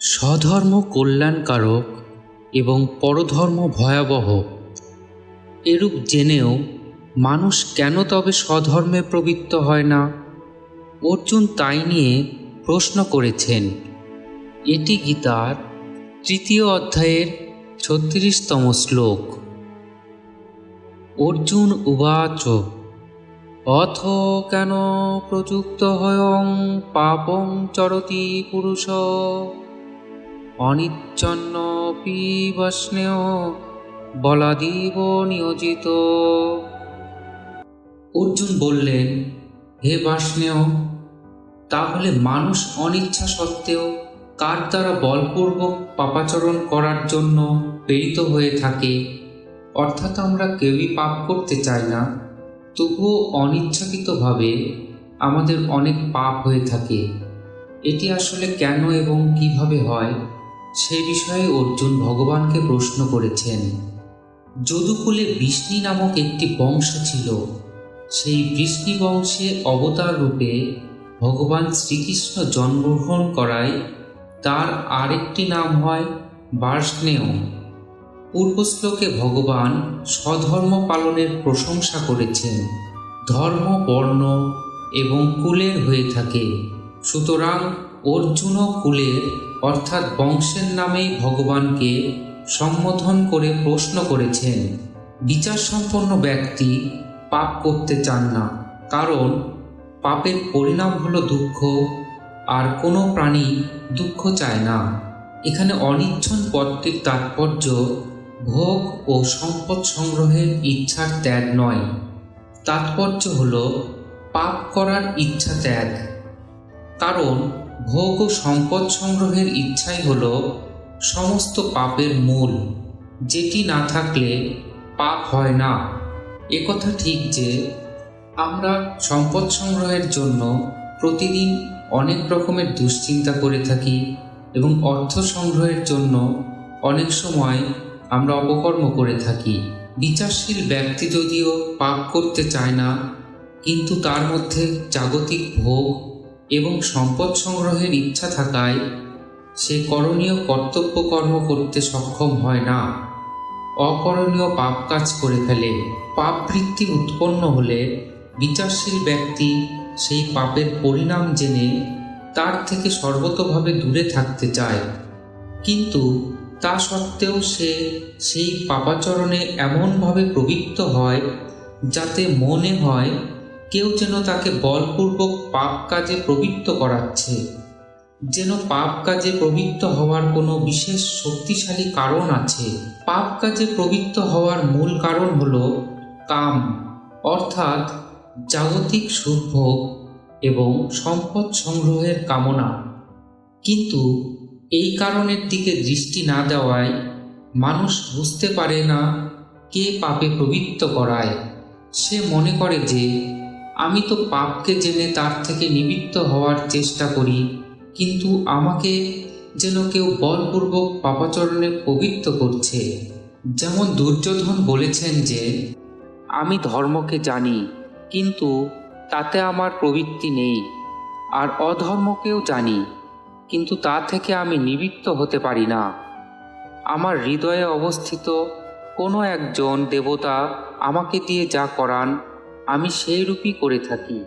স্বধর্ম কল্যাণকারক এবং পরধর্ম ভয়াবহ। এরূপ জেনেও মানুষ কেন তবে স্বধর্মে প্রবৃত্ত হয় না? অর্জুন তাই নিয়ে প্রশ্ন করেছেন। এটি গীতার তৃতীয় অধ্যায়ের ছত্রিশতম শ্লোক। অর্জুন উবাচ, অথ কেন প্রযুক্ত হয়ং পাপং চরতি পুরুষ? অনিচ্ছন্ন পিবস্নেহ বলাদিব নিয়োজিত। অর্জুন বললেন, হে বাষ্ণেয় তাহলে মানুষ অনিচ্ছা সত্ত্বেও কার দ্বারা বলপূর্বক পাপাচরণ করার জন্য প্রেরিত হয়ে থাকে? অর্থাৎ আমরা কেউই পাপ করতে চাই না। তবুও অনিচ্ছাকৃতভাবে আমাদের অনেক পাপ হয়ে থাকে। এটি আসলে কেন এবং কীভাবে হয়? সে বিষয়ে অর্জুন ভগবানকে প্রশ্ন করেছেন, যদুকুলে বৃষ্ণি নামক একটি বংশ ছিল। সেই বৃষ্ণি বংশে অবতার রূপে ভগবান শ্রীকৃষ্ণ জন্মগ্রহণ করায় তার আরেকটি নাম হয় বার্ষ্ণেয়। পূর্বশ্লোকে ভগবান স্বধর্ম পালনের প্রশংসা করেছেন, ধর্ম, বর্ণ এবং কুলের হয়ে থাকে। সুতরাং অর্জুন কুলের, অর্থাৎ বংশের নামেই ভগবানকে সম্বোধন করে প্রশ্ন করেছেন বিচার সম্পন্ন ব্যক্তি পাপ করতে চান না, কারণ পাপের পরিণাম হলো দুঃখ, আর কোনো প্রাণী দুঃখ চায় না। এখানে অনিচ্ছন পদটির তাৎপর্য ভোগ ও সম্পদ সংগ্রহের ইচ্ছার ত্যাগ নয়। তাৎপর্য হল পাপ করার ইচ্ছা ত্যাগ। কারণ ভোগ ও সম্পদ সংগ্রহের ইচ্ছাই হল সমস্ত পাপের মূল, যেটি না থাকলে পাপ হয় না। একথা ঠিক যে, আমরা সম্পদ সংগ্রহের জন্য প্রতিদিন অনেক রকমের দুশ্চিন্তা করে থাকি এবং অর্থ সংগ্রহের জন্য অনেক সময় আমরা অপকর্ম করে থাকি। বিচারশীল ব্যক্তি যদিও পাপ করতে চায় না, কিন্তু তার মধ্যে জাগতিক ভোগ এবং সম্পদ সংগ্রহের ইচ্ছা থাকায় সে করণীয় কর্তব্য কর্ম করতে সক্ষম হয় না। অকরণীয় পাপ কাজ করে ফেলে। পাপ বৃত্তি উৎপন্ন হলে বিচারশীল ব্যক্তি সেই পাপের পরিণাম জেনে তার থেকে সর্বতভাবে দূরে থাকতে চায়। কিন্তু তা সত্ত্বেও সে সেই পাপাচরণে এমনভাবে প্রবৃত্ত হয় যাতে মনে হয় কেউ যেন তাকে বলপূর্বক পাপ কাজে প্রবৃত্ত করাচ্ছে। যেন পাপ কাজে প্রবৃত্ত হওয়ার কোনো বিশেষ শক্তিশালী কারণ আছে। পাপ কাজে প্রবৃত্ত হওয়ার মূল কারণ হল কাম, অর্থাৎ জাগতিক সুভোগ এবং সম্পদ সংগ্রহের কামনা। কিন্তু এই কারণের দিকে দৃষ্টি না দেওয়ায় মানুষ বুঝতে পারে না কে পাপে প্রবৃত্ত করায়। সে মনে করে যে আমি তো পাপকে জেনে তার থেকে নিবৃত্ত হওয়ার চেষ্টা করি, কিন্তু আমাকে যেন কেউ বলপূর্বক পাপাচরণে পবিত্র করছে। যেমন দুর্যোধন বলেছেন যে, আমি ধর্মকে জানি, কিন্তু তাতে আমার প্রবৃত্তি নেই। আর অধর্মকেও জানি, কিন্তু তা থেকে আমি নিবৃত্ত হতে পারি না। আমার হৃদয়ে অবস্থিত কোনো একজন দেবতা আমাকে দিয়ে যা করান আমি সেই রূপই করে থাকি।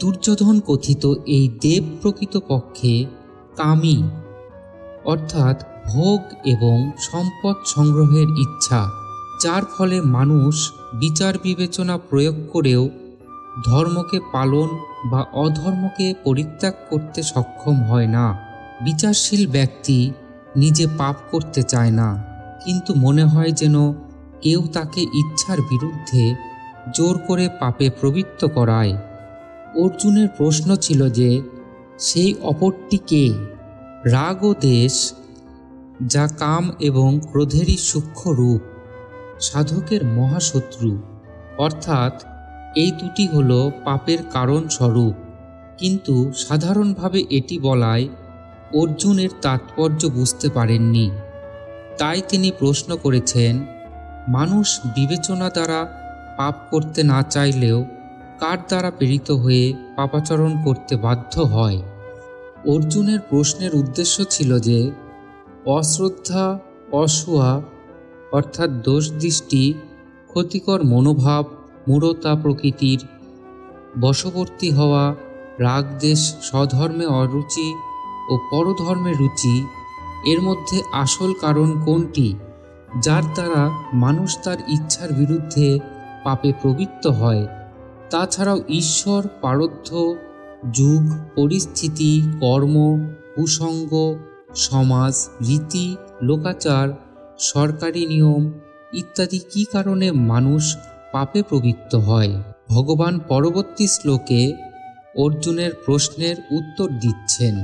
দুর্যোধন কথিত এই দেব প্রকৃতপক্ষে কামী, অর্থাৎ ভোগ এবং সম্পদ সংগ্রহের ইচ্ছা, যার ফলে মানুষ বিচার বিবেচনা প্রয়োগ করেও ধর্মকে পালন বা অধর্মকে পরিত্যাগ করতে সক্ষম হয় না। বিচারশীল ব্যক্তি নিজে পাপ করতে চায় না, কিন্তু মনে হয় যেন কেউ তাকে ইচ্ছার বিরুদ্ধে জোর করে পাপে প্রবৃত্ত করায়। অর্জুনের প্রশ্ন ছিল যে, সেই অপরটি কে? রাগ ও দেশ, যা কাম এবং ক্রোধেরই সূক্ষ্ম রূপ, সাধকের মহাশত্রু। অর্থাৎ, এই দুটি হল পাপের কারণ স্বরূপ কিন্তু সাধারণভাবে এটি বলায়, অর্জুনের তাৎপর্য বুঝতে পারেননি। তাই তিনি প্রশ্ন করেছেন, মানুষ বিবেচনা দ্বারা পাপ করতে না চাইলেও কার দ্বারা প্রেরিত হয়ে পাপাচরণ করতে বাধ্য হয়? অর্জুনের প্রশ্নের উদ্দেশ্য ছিল যে, অশ্রদ্ধা, অসূয়া, অর্থাৎ দোষ দৃষ্টি ক্ষতিকর মনোভাব, মূঢ়তা প্রকৃতির, বশবর্তী হওয়া রাগদেশ স্বধর্মে অরুচি ও পরধর্মে রুচি, এর মধ্যে আসল কারণ কোনটি? যার দ্বারা মানুষ তার ইচ্ছার বিরুদ্ধে পাপে প্রবৃত্ত হয়। তাছাড়াও ঈশ্বর, পারদ্ধ, যুগ, পরিস্থিতি, কর্ম কুসঙ্গ সমাজ, রীতি, লোকাচার, সরকারি নিয়ম ইত্যাদি কী কারণে মানুষ পাপে প্রবৃত্ত হয়? ভগবান পরবর্তী শ্লোকে অর্জুনের প্রশ্নের উত্তর দিচ্ছেন।